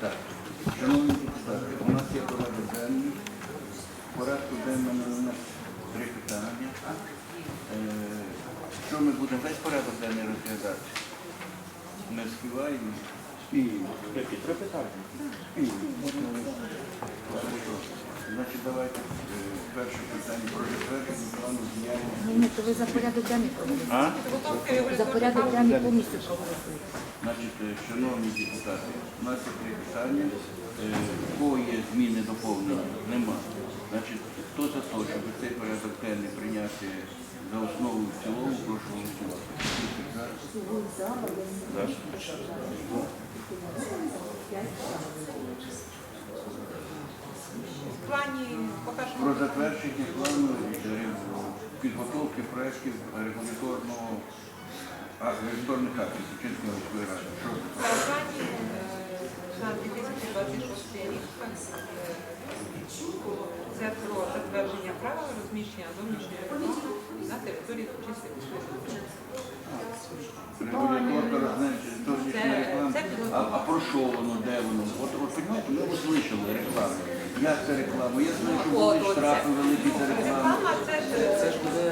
Так, у нас є порядок денний. Порядку денному у нас три питання. Е, Що ми будемо весь порядок денний розглядати? Ми співаємо. Які три питання? Значить, давайте е, перше питання про затвердження плану діяльності. Ні, то ви за порядок денний проголосуєте. За порядок денний повністю проголосуєте. Значить, е, шановні депутати, у нас є три питання. Е, У кого є зміни доповнення? Нема. Значить, хто за те, щоб цей порядок денний прийняти за основу в цілому, прошу голосувати. В плані, Про затвердження плану підготовки проєктів регуляторного регуляторних актів Сучинської міської ради. Що це? в плані е, на 2026 рік е, це про затвердження правил розміщення зовнішньої реклами на території Сучинської міської ради. А, а про що воно, де воно? От, от розумієте, ми услышали рекламу. Як це реклама? Я знаю, що були штрафи великі за рекламу. Це ж буде,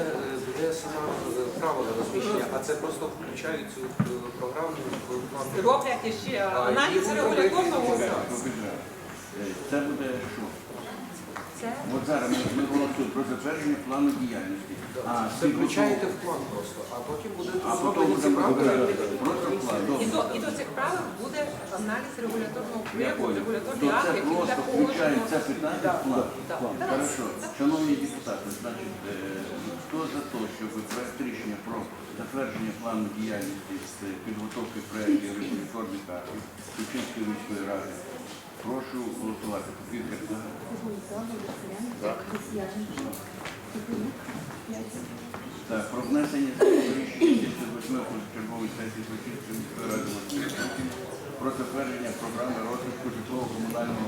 буде сама е, правила розміщення, а це просто включають цю е, програму в план. роблять ще аналіз. Е, Це буде що? Це От зараз ми, ми голосуємо про затвердження плану діяльності. А, Це включаєте в план просто, а потім буде А потім зроблені ці будемо правила. розглядати. Просто план. і Добре. до, і до цих правил буде аналіз регуляторного Я впливу, понял. регуляторний То акт, це який буде просто включає це погоджено. питання в план. Так. Хорошо. Шановні депутати, значить, е, хто за те, щоб проект рішення про затвердження плану діяльності з підготовки проєктів регуляторних актів Кучинської міської ради, прошу голосувати. Так, про внесення рішення чергової сесії Кучинської міської ради про затвердження програми розвитку житлово-комунального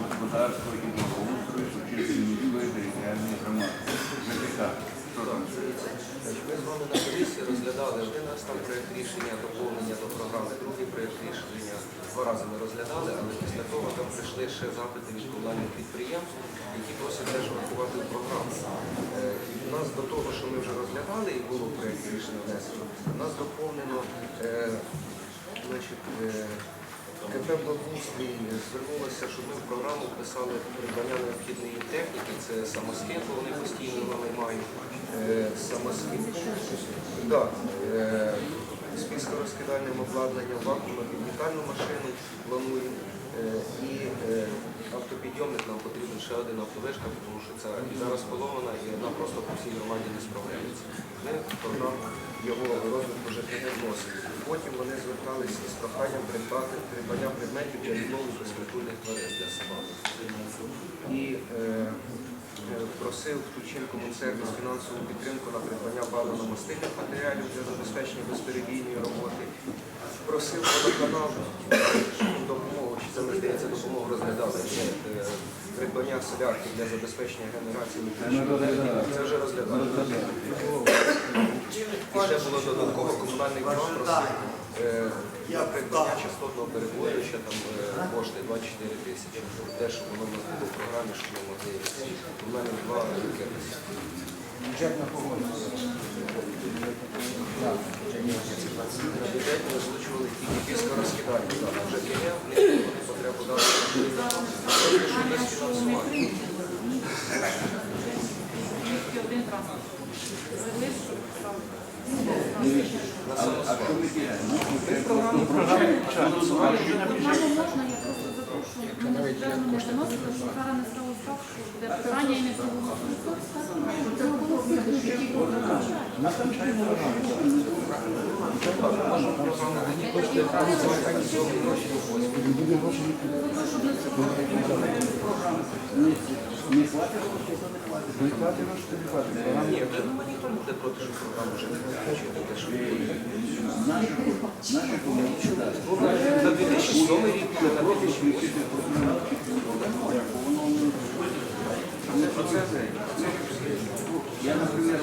господарства і благоустрою Кучинської міської територіальної громади. ЖКХ. Ми з вами на комісії розглядали один раз там проєкт рішення, доповнення до програми, другий проєкт рішення. Два рази ми розглядали, але після того там прийшли ще запити від комунальних підприємств, які просять теж врахувати програму. Е, у нас до того, що ми вже розглядали і було проєкт рішення внесено, у нас доповнено е, значить, е, КП «Благоустрій» звернулося, щоб ми в програму вписали придбання необхідної техніки, це самоскид, бо вони постійно наймають е, самоскид. Да, е, з обладнанням, вакуумно-підмітальну машину плануємо. Е, І автопідйомник нам потрібен ще один автовишка, тому що це і зараз поломана і вона просто по всій громаді не справляється. Ми в програму його розвитку ЖКГ вносимо. Потім вони зверталися з проханням придбати придбання предметів для віднову безпритульних тварин для собак. І е, е, просив Тучин комунсервіс фінансову підтримку на придбання паливно-мастильних матеріалів для забезпечення безперебійної роботи. Просив водоканал допомогу, чи це ми здається допомогу розглядали, е, придбання солярки для забезпечення генерації електричної енергії. Це вже розглядали. І ще було додатково комунальний просив е, на придбання частотного перебоювача там е, кошти 24 тисячі. Те, що воно в нас було в програмі, що ми могли. У мене два якихось. Бюджетна погода. На бюджеті ми озвучували тільки після розкидання. Вже в них потребу дати. Зараз не стало так, що буде питання і не Не хватить, що не хватить. Не хватить грошей, не хватить. Ні, вже ніхто не буде проти, що програму вже не включити. те, що Наша Наші комісії, так. Ну, на- на 2007 рік, на 2008. Включити програму процеси. Я, наприклад,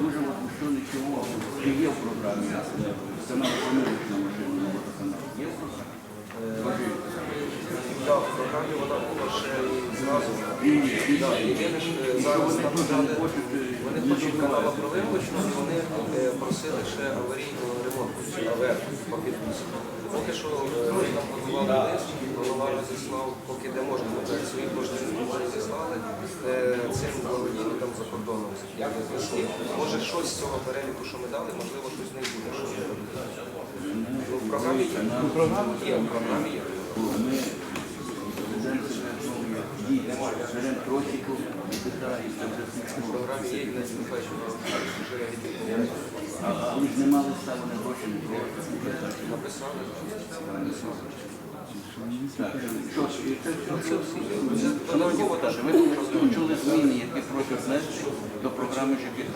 дуже возмущений чого, чи є в програмі канал помилочна машина на водоканал. Є в програмі? Так, в програмі вона була ще зразу. І ж е, що зараз вони там е, вони хочуть канала проливочну, вони е, просили ще аварійного ремонту, АВР по підпису. Поки що ми там готували лист, голова розіслав, поки де можна, свої кошти розіслали е, цим володінникам за кордоном. Як. Може щось з цього переліку, що ми дали, можливо, щось не буде. Що. Ну, в програмі є. Є, в програмі є. Ми вже В програмі є вже. А- ж не мали стали на гроші, не просять. Написали. Шановні ви почули зміни, які просять внести до програми ЖКХ.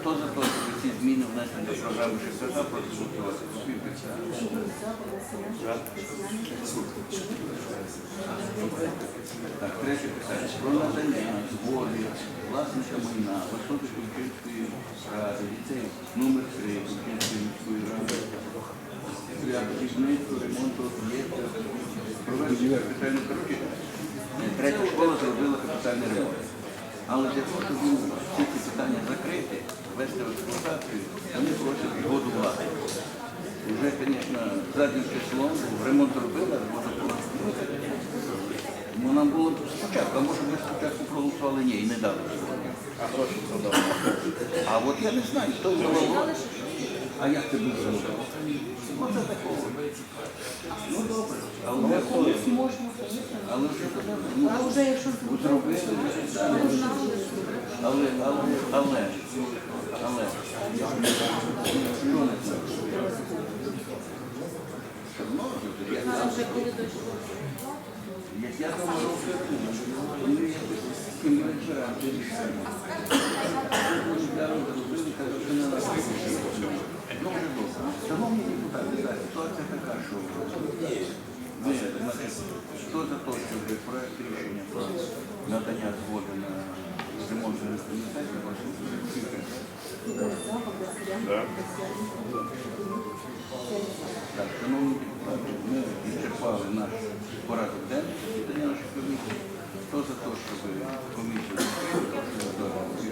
Хто за те, щоб ці зміни внести до програми ЖКХ, прошу голосувати. Так, третє питання. Про надання згоди власника майна висоти Кульчинської ради, ліцей номер 3 Кульчинської міської ради для будівництва, ремонту об'єкта, проведення капітального коротше. Третя школа зробила капітальний ремонт. Але для того, щоб ці питання закрити, ввести в експлуатацію, вони просять згоду влади. Вже, звісно, заднім числом ремонт робили, водопровод. Ну, нам було спочатку, а може ми спочатку проголосували ні і не дали. А гроші продали. А от я не знаю, хто його. А як це буде зробити? Оце такого. Ну добре. Але ми Колись можна, але вже ну, А вже якщо зробили, але, але, але, але, що не знаю? Все одно, як що я вже коли дійшло. Як я там робив, вони якось цим вечорам вирішили. Вони взяли, зробили, кажуть, що не на Ну, вже добре. Шановні депутати, так, ситуація така, що ви, значить, хто за те, щоб проект рішення про надання згоди на ремонт інвестиції, прошу підтримати. Так, шановні депутати, ми відчерпали наш порядок денний засідання нашої комісії. Хто за те, щоб комісію закрити, прошу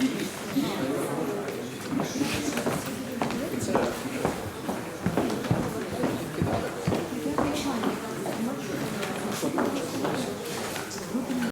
ідіть.